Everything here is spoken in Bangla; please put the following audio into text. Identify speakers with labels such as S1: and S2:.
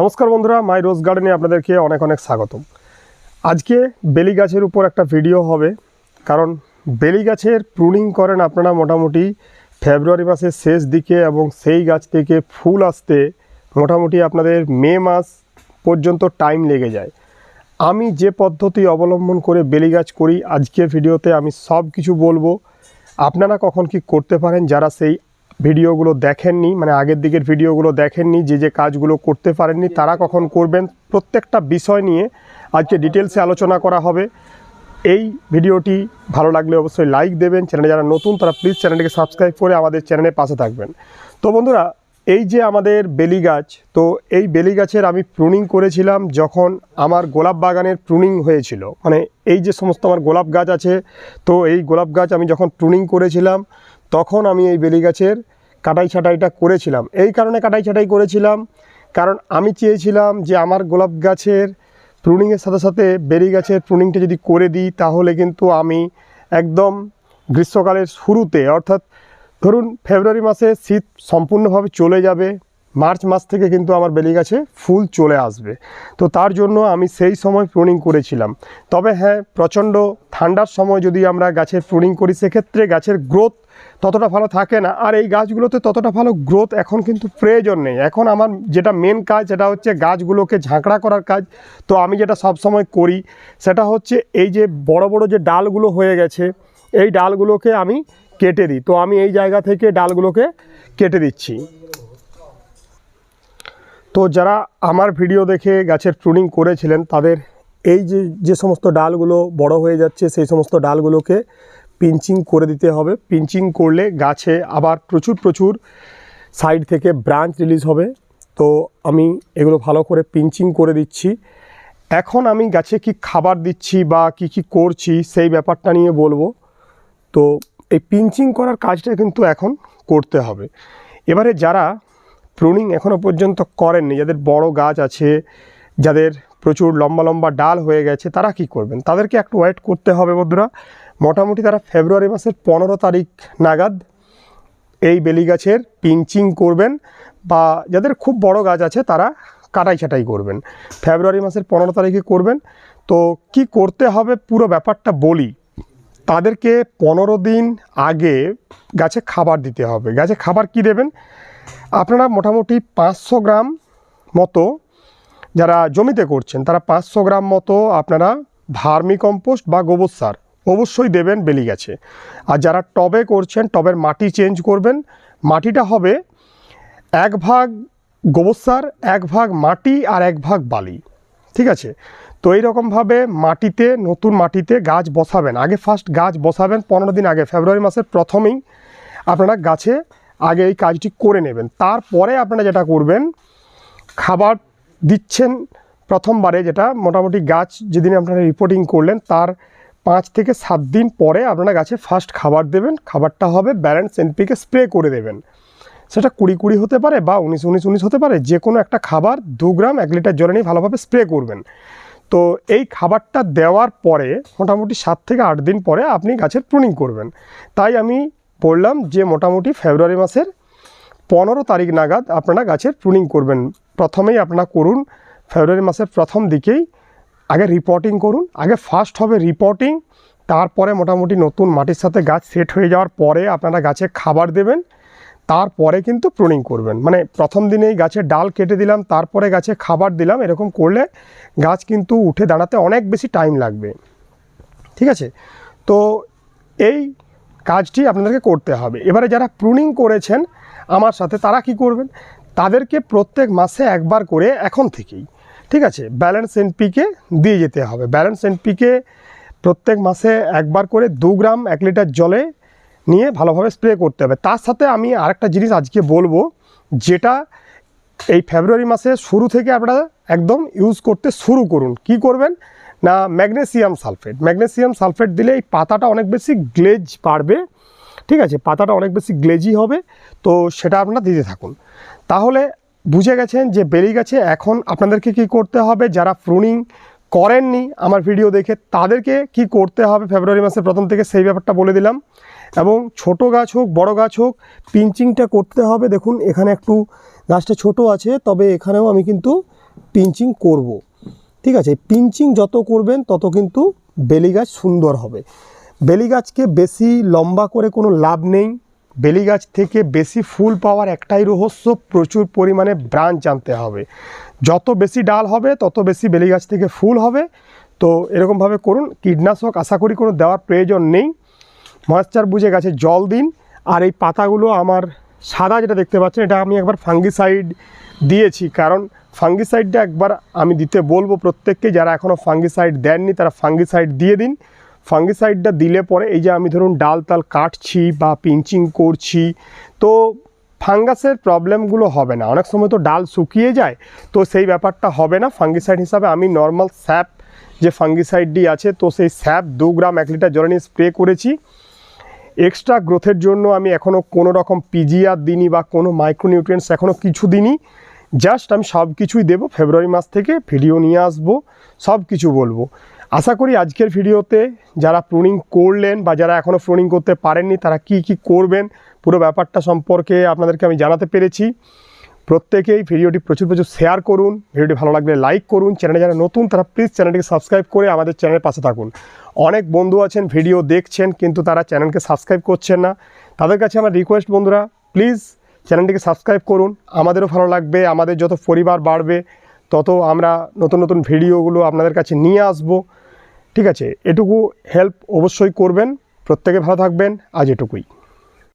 S1: নমস্কার বন্ধুরা, মাই রোজ গার্ডেনে আপনাদেরকে অনেক অনেক স্বাগতম। আজকে বেলি গাছের উপর একটা ভিডিও হবে, কারণ বেলি গাছের প্রুনিং করেন আপনারা মোটামুটি ফেব্রুয়ারি মাসের শেষ দিকে এবং সেই গাছ থেকে ফুল আসতে মোটামুটি আপনাদের মে মাস পর্যন্ত টাইম লেগে যায়। আমি যে পদ্ধতি অবলম্বন করে বেলি গাছ করি, আজকের ভিডিওতে আমি সব কিছু বলব। আপনারা কখন কি করতে পারেন, যারা সেই ভিডিওগুলো দেখেননি মানে আগের দিকের ভিডিওগুলো দেখেননি, যে যে কাজগুলো করতে পারেননি, তারা কখন করবেন, প্রত্যেকটা বিষয় নিয়ে আজকে ডিটেলসে আলোচনা করা হবে। এই ভিডিওটি ভালো লাগলে অবশ্যই লাইক দেবেন, চ্যানেলে যারা নতুন, তারা প্লিজ চ্যানেলটিকে সাবস্ক্রাইব করে আমাদের চ্যানেলের পাশে থাকবেন। তো বন্ধুরা, এই যে আমাদের বেলি গাছ, তো এই বেলি গাছের আমি প্রুনিং করেছিলাম যখন আমার গোলাপ বাগানের প্রুনিং হয়েছিল। মানে এই যে সমস্ত আমার গোলাপ গাছ আছে, তো এই গোলাপ গাছ আমি যখন প্রুনিং করেছিলাম, তখন আমি এই বেলি গাছের কাটাই ছাটাইটা করেছিলাম। এই কারণে কাটাই ছাটাই করেছিলাম। কারণ আমি চেয়েছিলাম যে আমার গোলাপ গাছের প্রুনিংয়ের সাথে সাথে বেরি গাছের প্রুনিংটা যদি করে দিই, তাহলে কিন্তু আমি একদম গ্রীষ্মকালের শুরুতে, অর্থাৎ ধরুন ফেব্রুয়ারি মাসে শীত সম্পূর্ণভাবে চলে যাবে। মার্চ মাস থেকে কিন্তু আমার বেলি গাছে ফুল চলে আসবে। তো তার জন্য আমি সেই সময় প্রুনিং করেছিলাম। তবে হ্যাঁ প্রচণ্ড ঠান্ডার সময় যদি আমরা গাছের প্রুনিং করি, সেক্ষেত্রে গাছের গ্রোথ ততটা ভালো থাকে না। আর এই গাছগুলোতে ততটা ভালো গ্রোথ এখন কিন্তু প্রয়োজন নেই। এখন আমার যেটা মেন কাজ, সেটা হচ্ছে গাছগুলোকে ঝাঁকড়া করার কাজ। তো আমি যেটা সব সময় করি, সেটা হচ্ছে এই যে বড় বড় যে ডালগুলো হয়ে গেছে, এই ডালগুলোকে আমি কেটে দিই। তো আমি এই জায়গা থেকে ডালগুলোকে কেটে দিচ্ছি। তো যারা আমার ভিডিও দেখে গাছের প্রুনিং করেছিলেন, তাদের এই যে যে সমস্ত ডালগুলো বড় হয়ে যাচ্ছে, সেই সমস্ত ডালগুলোকে পিঞ্চিং করে দিতে হবে। পিঞ্চিং করলে গাছে আবার প্রচুর প্রচুর সাইড থেকে ব্রাঞ্চ রিলিজ হবে। তো আমি এগুলো ভালো করে পিঞ্চিং করে দিচ্ছি। এখন আমি গাছে কি খাবার দিচ্ছি বা কি কি করছি, সেই ব্যাপারটা নিয়ে বলব। তো এই পিঞ্চিং করার কাজটা কিন্তু এখন করতে হবে। এবারে যারা প্রুনিং এখনও পর্যন্ত করেননি। যাদের বড় গাছ আছে, যাদের প্রচুর লম্বা লম্বা ডাল হয়ে গেছে, তারা কি করবেন? তাদেরকে একটু ওয়েট করতে হবে বন্ধুরা। মোটামুটি তারা ফেব্রুয়ারি মাসের পনেরো তারিখ নাগাদ এই বেলি গাছের পিঞ্চিং করবেন বা যাদের খুব বড় গাছ আছে, তারা কাটাই ছাটাই করবেন। ফেব্রুয়ারি মাসের পনেরো তারিখে করবেন। তো কি করতে হবে পুরো ব্যাপারটা বলি। তাদেরকে পনেরো দিন আগে গাছে খাবার দিতে হবে। গাছে খাবার কি দেবেন? আপনারা মোটামুটি পাঁচশো গ্রাম মতো যারা জমিতে করছেন, তারা পাঁচশো গ্রাম মতো আপনারা ভার্মি কম্পোস্ট বা গোবর সার অবশ্যই দেবেন বেলি গাছে আর যারা টবে করছেন, টবের মাটি চেঞ্জ করবেন, মাটিটা হবে এক ভাগ গোবর সার, এক ভাগ মাটি আর এক ভাগ বালি। ঠিক আছে? তো এইরকমভাবে মাটিতে, নতুন মাটিতে গাছ বসাবেন। আগে ফার্স্ট গাছ বসাবেন, পনেরো দিন আগে, ফেব্রুয়ারি মাসের প্রথমেই আপনারা গাছে আগে এই কাজটি করে নেবেন। তারপরে আপনারা যেটা করবেন, খাবার দিচ্ছেন প্রথমবারে যেটা, মোটামুটি গাছ যেদিন আপনারা রিপোর্টিং করলেন, তার পাঁচ থেকে সাত দিন পরে আপনারা গাছে ফার্স্ট খাবার দেবেন। খাবারটা হবে ব্যালেন্স এনপিকে স্প্রে করে দেবেন। সেটা কুড়ি কুড়ি হতে পারে বা উনিশ উনিশ উনিশ হতে পারে যে কোনো একটা খাবার দু গ্রাম, এক লিটার জলে নিয়ে ভালোভাবে স্প্রে করবেন। তো এই খাবারটা দেওয়ার পরে মোটামুটি সাত থেকে আট দিন পরে আপনি গাছের প্রুনিং করবেন। তাই আমি বললাম যে মোটামুটি ফেব্রুয়ারি মাসের পনেরো তারিখ নাগাদ আপনারা গাছের প্রুনিং করবেন। প্রথমেই আপনারা করুন, ফেব্রুয়ারি মাসের প্রথম দিকেই আগে রিপোর্টিং করুন। আগে ফার্স্ট হবে রিপোর্টিং তারপরে মোটামুটি নতুন মাটির সাথে গাছ সেট হয়ে যাওয়ার পরে আপনারা গাছে খাবার দেবেন, তারপরে কিন্তু প্রুনিং করবেন। মানে প্রথম দিনেই গাছের ডাল কেটে দিলাম, তারপরে গাছে খাবার দিলাম, এরকম করলে গাছ কিন্তু উঠে দাঁড়াতে অনেক বেশি টাইম লাগবে। ঠিক আছে? তো এই কাজটি আপনাদেরকে করতে হবে। এবারে যারা প্রুনিং করেছেন আমার সাথে, তারা কি করবেন? তাদেরকে প্রত্যেক মাসে একবার করে এখন থেকেই, ঠিক আছে? ব্যালেন্স এনপিকে দিয়ে যেতে হবে। ব্যালেন্স এনপিকে প্রত্যেক মাসে একবার করে দু গ্রাম এক লিটার জলে নিয়ে ভালোভাবে স্প্রে করতে হবে। তার সাথে আমি আরেকটা জিনিস আজকে বলব, যেটা এই ফেব্রুয়ারি মাসে শুরু থেকে আপনারা একদম ইউজ করতে শুরু করুন। কি করবেন? না, ম্যাগনেসিয়াম সালফেট। ম্যাগনেসিয়াম সালফেট দিলে এই পাতাটা অনেক বেশি গ্লেজ পারবে ঠিক আছে? পাতাটা অনেক বেশি গ্লেজি হবে, তো সেটা আপনারা দিতে থাকুন। তাহলে বুঝে গেছেন যে বেলি গাছে, এখন আপনাদেরকে কি করতে হবে? যারা প্রুনিং করেননি আমার ভিডিও দেখে, তাদেরকে কি করতে হবে? ফেব্রুয়ারি মাসের প্রথম থেকে সেই ব্যাপারটা বলে দিলাম। এবং ছোট গাছ হোক, বড় গাছ হোক, পিঞ্চিংটা করতে হবে। দেখুন, এখানে একটু গাছটা ছোট আছে, তবে এখানেও আমি কিন্তু পিঞ্চিং করব। ঠিক আছে পিঞ্চিং যত করবেন তত কিন্তু বেলি গাছ সুন্দর হবে। বেলি গাছকে বেশি লম্বা করে কোনো লাভ নেই। বেলি গাছ থেকে বেশি ফুল পাওয়ার একটাই রহস্য, প্রচুর পরিমাণে ব্রাঞ্চ আনতে হবে। যত বেশি ডাল হবে, তত বেশি বেলি গাছ থেকে ফুল হবে। তো এরকমভাবে করুন। কীটনাশক আশা করি কোনো দেওয়ার প্রয়োজন নেই। ময়েশ্চার বুঝে গাছে, জল দিন। আর এই পাতাগুলো আমার সাদা যেটা দেখতে পাচ্ছেন, এটা আমি একবার ফাঙ্গিসাইড দিয়েছি। কারণ ফাঙ্গিসাইডটা একবার আমি দিতে বলব প্রত্যেককে, যারা এখনও ফাঙ্গিসাইড দেননি তারা ফাঙ্গিসাইড দিয়ে দিন। ফাঙ্গিসাইডটা দিলে পরে এই যে আমি ধরুন ডাল তাল কাটছি বা পিঞ্চিং করছি, তো ফাঙ্গাসের প্রবলেমগুলো হবে না। অনেক সময় তো ডাল শুকিয়ে যায়, তো সেই ব্যাপারটা হবে না। ফাঙ্গিসাইড হিসাবে আমি নর্মাল স্যাপ, যে ফাঙ্গিসাইডটি আছে, তো সেই স্যাপ দু গ্রাম এক লিটার জলে নিয়ে স্প্রে করেছি। এক্সট্রা গ্রোথের জন্য আমি এখনও কোনো রকম পিজিআর দিইনি বা কোনো মাইক্রোনিউট্রিয়েন্টস এখনও কিছু দিইনি। জাস্ট আমি সব কিছুই দেবো, ফেব্রুয়ারি মাস থেকে ভিডিও নিয়ে আসব, সব কিছু বলব। আশা করি আজকের ভিডিওতে যারা প্রুনিং করলেন বা যারা এখনও প্রুনিং করতে পারেননি, তারা কি কি করবেন, পুরো ব্যাপারটা সম্পর্কে আপনাদেরকে আমি জানাতে পেরেছি। প্রত্যেকেই ভিডিওটি প্রচুর প্রচুর শেয়ার করুন ভিডিওটি ভালো লাগলে লাইক করুন। চ্যানেলে যারা নতুন, তারা প্লিজ চ্যানেলটিকে সাবস্ক্রাইব করে আমাদের চ্যানেলের পাশে থাকুন। অনেক বন্ধু আছেন ভিডিও দেখছেন, কিন্তু তারা চ্যানেলকে সাবস্ক্রাইব করছেন না। তাদের কাছে আমার রিকোয়েস্ট বন্ধুরা প্লিজ চ্যানেলটিকে সাবস্ক্রাইব করুন। আমাদেরও ভালো লাগবে, আমাদের যত পরিবার বাড়বে, তত আমরা নতুন নতুন ভিডিওগুলো আপনাদের কাছে নিয়ে আসব। ঠিক আছে, এটুকু হেল্প অবশ্যই করবেন। প্রত্যেকে ভালো থাকবেন। আজ এটুকুই।